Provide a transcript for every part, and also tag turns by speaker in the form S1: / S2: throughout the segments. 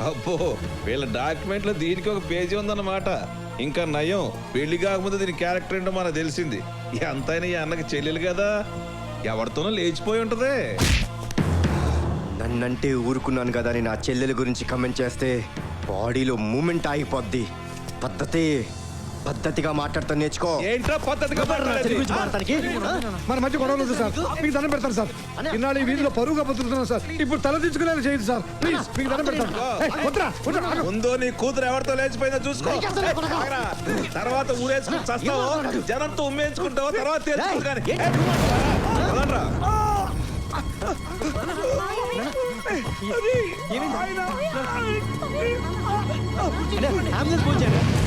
S1: అబ్బో వీళ్ళ డాక్యుమెంట్లో దీనికి ఒక పేజీ ఉందన్నమాట. ఇంకా నయం పెళ్ళి కాకముందు దీని క్యారెక్టర్ ఏంటో మనకు తెలిసింది. ఎంతైనా ఈ అన్నకి చెల్లెలు కదా. ఎవరితోనో లేచిపోయి ఉంటది.
S2: నన్నంటే ఊరుకున్నాను కదా అని నా చెల్లెల గురించి కమెంట్ చేస్తే బాడీలో మూమెంట్ ఆగిపోద్ది. పద్ధతే పద్ధతిగా మాట్లాడుతా నేర్చుకో.
S1: ఏంట్రా పద్ధతిగా మాట్లాడేది?
S3: మన మధ్య గొడవలు వద్దు సార్. మీకు దండం పెడతాను సార్. ఇన్నాళ్ళు ఈ వీధిలో పరువుగా బతుకుతున్నాను సార్. ఇప్పుడు తల దించుకునేలా చేయదు సార్. ప్లీజ్ మీకు దండం పెడతాను. ఏయ్, వద్దురా, వద్దురా, ఆగు.
S1: ముందు నీ కూతురు ఎవరితో లేచిపోయిందో చూసుకో. ఆగరా. తర్వాత ఊరేసుకుని చస్తావో? జనంతో ఉమ్మేసుకుంటావో? తర్వాత కానీ. ఏ, వదలరా.
S4: హార్దిక్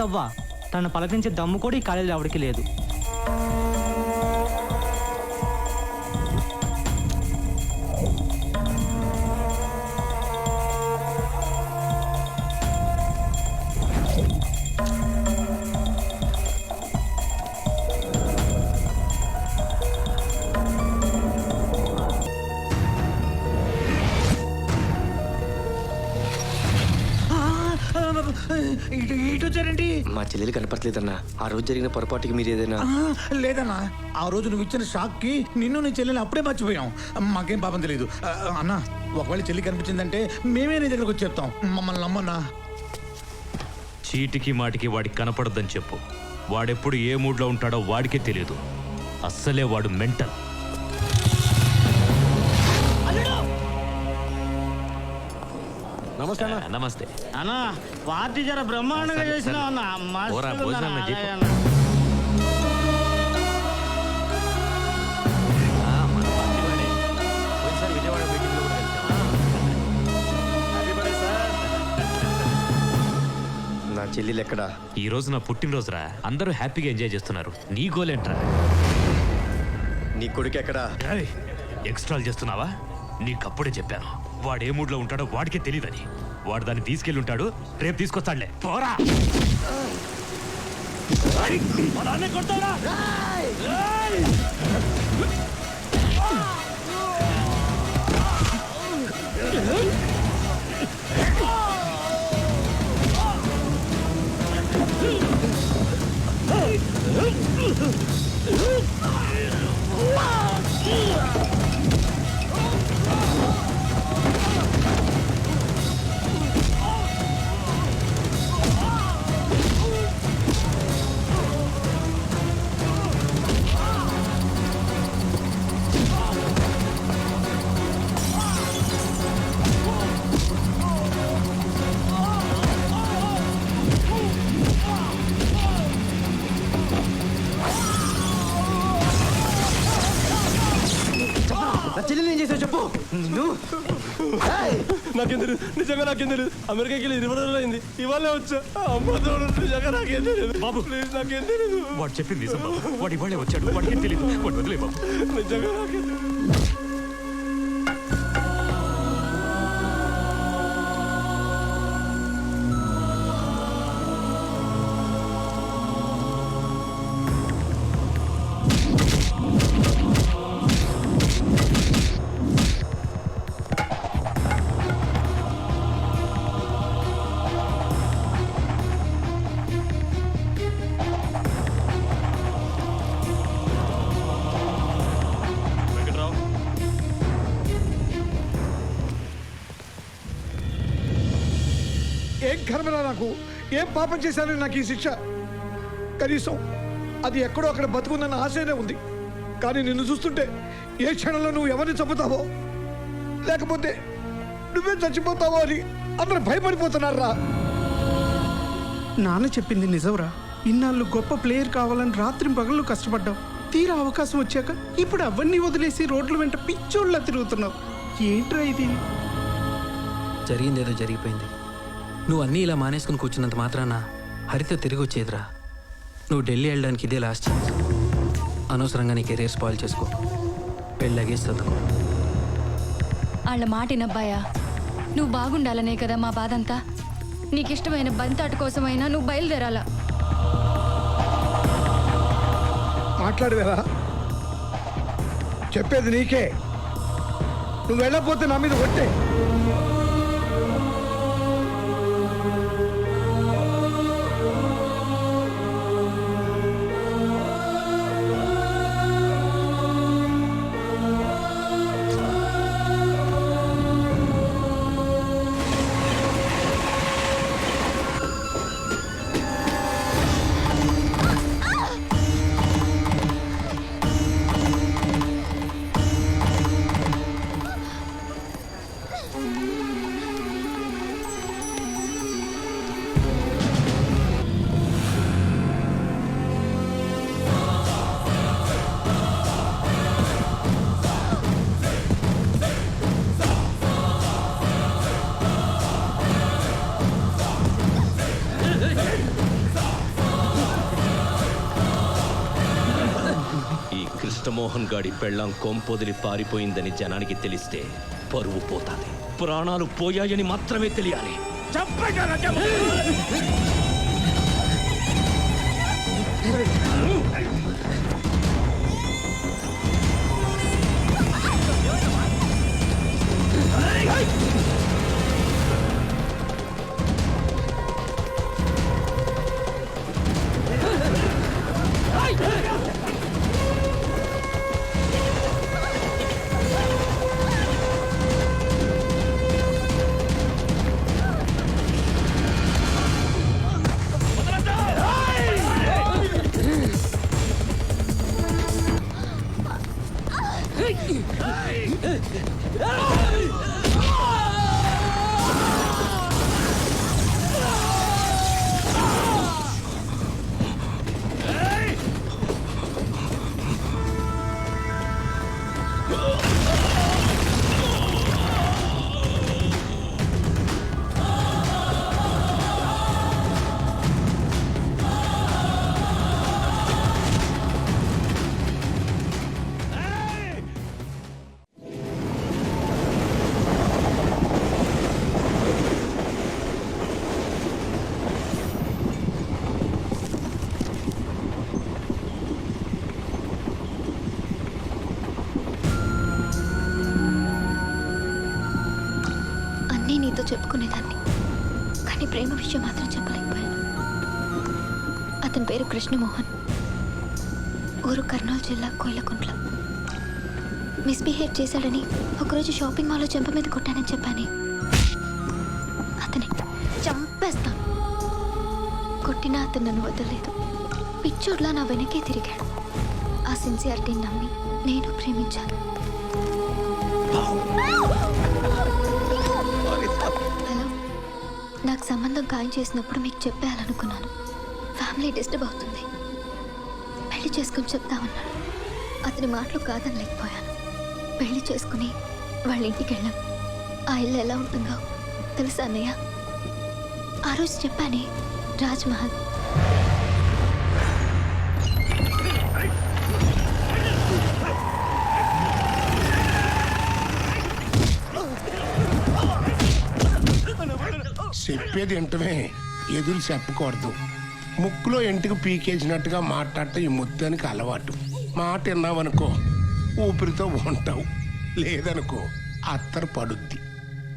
S4: లవ్వా తను పలకరించే దమ్ము కూడా ఈ కాలేజీలో ఎవరికి లేదు.
S3: ఇటు ఇటు వచ్చారేంటి?
S2: మా చెల్లెలు కనపట్లేదన్నా ఆ రోజు జరిగిన పొరపాటుకి మీరు ఏదైనా
S3: ఆ, లేదన్నా. ఆ రోజు నువ్వు ఇచ్చిన షాక్కి నిన్ను నీ చెల్లెని అప్పుడే మర్చిపోయాం. మాకేం పాపం తెలియదు ఆ, అన్నా ఒకవేళ చెల్లి కనిపించిందంటే మేమే నీ దగ్గరకు వచ్చి చెప్తాం. మమ్మల్ని నమ్మన్నా.
S5: చీటికి మాటికి వాడికి కనపడద్దని చెప్పు. వాడెప్పుడు ఏ మూడ్లో ఉంటాడో వాడికే తెలియదు అస్సలే వాడు మెంటల్.
S4: నమస్తే
S5: నమస్తే
S4: అన్నా పార్టీ జర బ్రహ్మాండంగా చేసినా. అన్న
S5: పోరా,
S4: మస్తు
S5: భోజనం
S4: ఉందన్న.
S5: చెప్పు.
S4: అలాగే అన్న.
S5: ఆ, మన పార్టీ వాడే. పోయినసారి విజయవాడ మీటింగ్లో కూడా కలిసాం.
S2: నా చెల్లెలు ఎక్కడా
S5: ఈ రోజు నా పుట్టినరోజురా అందరూ హ్యాపీగా ఎంజాయ్ చేస్తున్నారు నీ గోలేంట్రా
S2: నీ కొడుకు ఎక్కడా
S5: ఎక్స్ట్రాలు చేస్తున్నావా నీకప్పుడే చెప్పాను వాడు ఏ మూడ్లో ఉంటాడో వాడికే తెలియదని వాడు దాన్ని తీసుకెళ్ళి ఉంటాడు రేపు తీసుకొస్తాడులే. పోరా!
S2: Oh! చేసావు చెప్పు.
S6: నాకేం తెలియదు నిజంగా నాకేం తెలియదు అమెరికాకి వెళ్ళి ఇరవై రోజులు అయింది. ఇవాళ వచ్చా. అమ్మ తోడు నిజంగా నాకేం తెలియదు
S5: బాబు.
S6: ప్లీజ్ నాకేం తెలియదు
S5: వాడు చెప్పింది నిజం బాబు. వాడు ఇవాళే వచ్చాడు. వాడికేం తెలియదు వాడు వదిలే బాబు.
S6: నిజంగా నాకేం తెలియదు
S3: కర్మరా నాకు. ఏం పాపం చేశాను నాకు ఈ శిక్ష. కనీసం అది ఎక్కడో అక్కడ బతుకుందన్న ఆశనే ఉంది. కానీ నిన్ను చూస్తుంటే ఏ క్షణంలో నువ్వు ఎవరిని చంపుతావో? లేకపోతే నువ్వే చచ్చిపోతావో అని అందరూ భయపడిపోతున్నారా?
S7: నాన్న చెప్పింది నిజంరా. ఇన్నాళ్ళు గొప్ప ప్లేయర్ కావాలని రాత్రి పగళ్ళు కష్టపడ్డావు.
S8: తీరా అవకాశం వచ్చాక ఇప్పుడు అవన్నీ వదిలేసి రోడ్ల వెంట పిచ్చోళ్ళ తిరుగుతున్నావు. ఏంట్రా ఇది?
S9: జరిగిందేదో జరిగిపోయింది. నువ్వు అన్నీ ఇలా మానేసుకుని కూర్చున్నంత మాత్రాన హరిత తిరిగి వచ్చేదిరా. నువ్వు ఢిల్లీ వెళ్ళడానికి ఇదే లాస్ట్ ఛాన్స్ అనవసరంగా నీ కెరీర్ స్పాయిల్ చేసుకో. పెళ్ళగేసి చదువుకో
S10: వాళ్ళ మాటినబ్బాయా నువ్వు బాగుండాలనే కదా మా బాధంతా. నీకిష్టమైన బంతాటు కోసమైనా నువ్వు బయలుదేరాలా?
S3: మాట్లాడవేరా చెప్పేది నీకే. నువ్వు వెళ్ళకపోతే నా మీద కొట్టే
S11: జగమోహన్ గాడి పెళ్ళాం కొంపొదిలి పారిపోయిందని జనానికి తెలిస్తే పరువు పోతాది. ప్రాణాలు పోయాయని మాత్రమే తెలియాలి.
S10: అన్నీ అతని పేరు కృష్ణమోహన్. ఊరు కర్నూలు జిల్లా కోయిలకుంట్ల మిస్బిహేవ్ చేశాడని ఒకరోజు షాపింగ్ మాల్లో చెంప మీద కొట్టానని చెప్పాను. అతని చంపేస్తాను. కొట్టినా అతను నన్ను వదలలేదు. పిచ్చోడ్లా నా వెనకే తిరిగాడు. ఆ సిన్సియారిటీని నమ్మి నేను ప్రేమించాను. హలో. నాకు సంబంధం ఖాయం చేసినప్పుడు మీకు చెప్పేయాలనుకున్నాను. ఫ్యామిలీ డిస్టర్బ్ అవుతుంది. పెళ్ళి చేసుకుని చెప్తామన్నాడు అతని మాటలు కాదని లేకపోయాను పెళ్ళి చేసుకుని వాళ్ళ ఇంటికి వెళ్ళాం. ఆ ఇల్లు ఎలా ఉంటుందో తెలుసా అన్నయ్య? ఆ రోజు చెప్పానే రాజ్మహల్.
S8: చెప్పేది ఏంటమే ఎదురు చెప్పకూడదు. ముక్కులో ఇంటికి పీకేసినట్టుగా మాట్లాడటం ఈ ముద్దానికి అలవాటు. మాట విన్నావనుకో ఊపిరితో ఉంటావు. లేదనుకో అత్తరు పడుద్ది.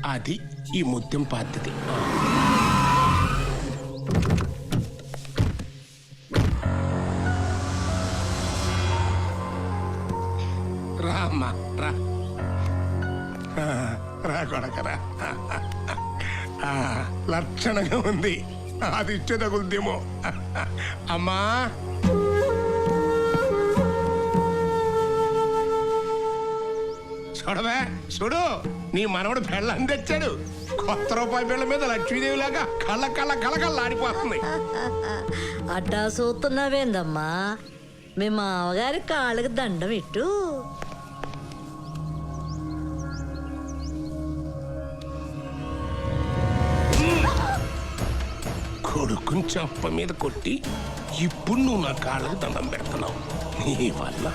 S8: అది ఈ ముత్యం పద్ధతి. రా. రా రా. కొడకరా లక్షణంగా ఉంది. అది ఇచ్చే తగులుదేమో అమ్మా. చూడవే చూడు నీ మనవడు పెళ్ళని తెచ్చాడు. కొత్త రూపాయి పెళ్ళ మీద లక్ష్మీదేవి లాగా కళ్ళ కళ్ళ కళ్ళ కళ్ళ ఆడిపోతుంది.
S12: అట్టా చూస్తున్నావేందమ్మా మీ మామగారి కాళ్ళకి దండం ఇట్టు.
S8: కొడుకుని చెప్ప మీద కొట్టి ఇప్పుడు నువ్వు నా కాళ్ళకు దండం పెడుతున్నావు. నీ వల్ల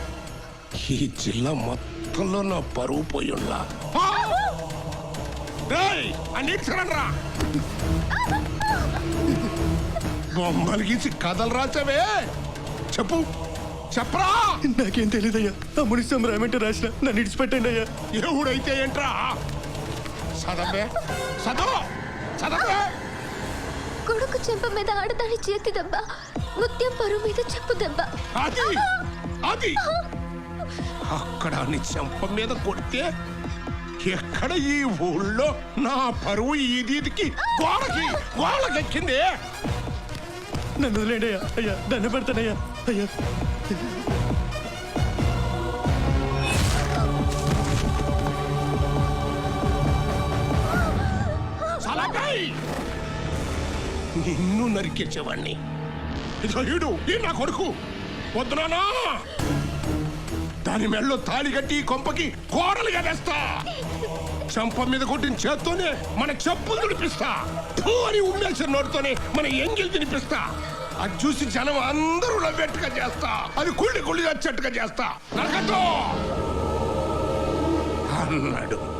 S8: ఈ జిల్లా మొత్తంలో నా పరువు పోయుండ్లా అన్నిటిరా బొమ్మలు గీసి కథలు రాసావే చెప్పు చెప్పరా.
S6: నాకేం తెలియదయ్యా తమ్ముడి సమరామంటే రాసిన నన్ను ఇడిచిపెట్టండి అయ్యా.
S8: ఎవడైతే ఏంట్రా? చదవే చదవ చదవే
S10: కొడుకు చెంప మీద ఆడదాని చేతి దెబ్బ ముత్యం పరువు మీద చెప్పు దెబ్బ
S8: అది అది అక్కడ నీ చెంప మీద కొడితే ఎక్కడ ఈ ఊళ్ళో నా పరువు ఈ దీదికి గోడకి గోడకెక్కింది?
S6: నన్ను వదిలేండి అయ్యా అయ్యా దండ పెడతానయ్యా అయ్యా.
S8: నిన్ను నరికేసేవాణ్ణి. ఇదో ఈ నా కొడుకు. వద్దునానా? దాని మెళ్ళో తాళి కట్టి కొంపకి కోరలుగా కట్టేస్తా చంప మీద కొట్టిన చేత్తోనే మన చెప్పులు తినిపిస్తా ఫూ అని ఉమ్మేసిన నోటితోనే మన ఎంగిల్ తినిపిస్తా. అది చూసి జనం అందరూ నవ్వేట్టుగా చేస్తా. అది కుళ్ళి కుళ్ళి వచ్చేట్టుగా చేస్తా. నరకతో అన్నాడు.